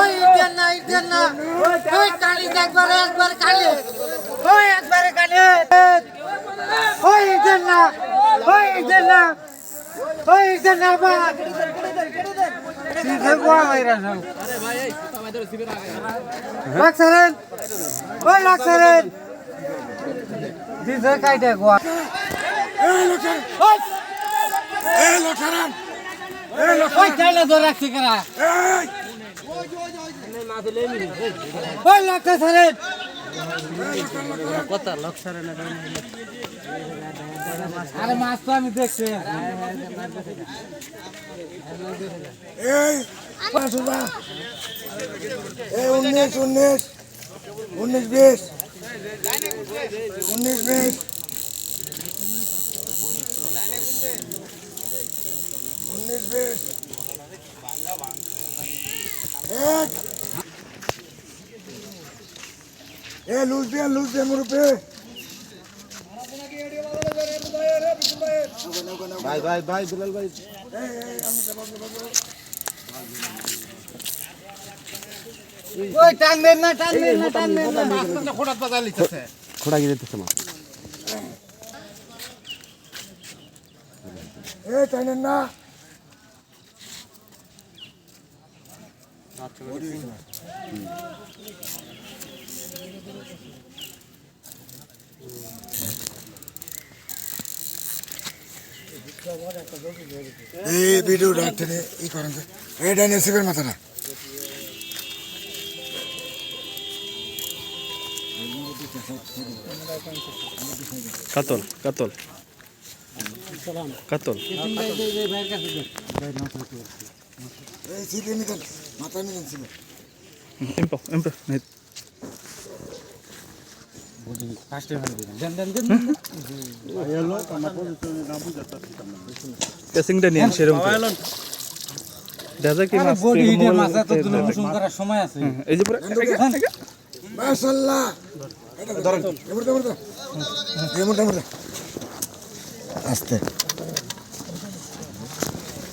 ওই ইটেন না ইটেন না। ওই কালি একবারে একবার কালি। ওই একবারে কালি। ওই ইটেন না ওই ইটেন না। ওই ইটেন না বা। ওই দিছে কাইটা গোয়া। লোকের এই লোকেরান এই লোক ওই আরে মাছ তো আমি দেখছি এই পাঁচ হাজার উনিশ উনিশ উনিশ বিশ উনিশ বিশ উনিশ বিশ এক এ লুজ দিয়ে লুজ দিয়ে মুরব্বী ভাই ভাই ভাই দুলাল ভাই ওই টান দেন না টান দেন না টান দেন না খোড়া গিয়ে দিতেছে মা এ টাইনেন না এই ভিডিও ডাক্তারে ই করেন এই ডাইনে সিবের মাথাটা কাতল কাতল। কাতল। সময় আছে। হ্যাঁ, এই যে মাশাআল্লাহ। ধরেন। আস্তে।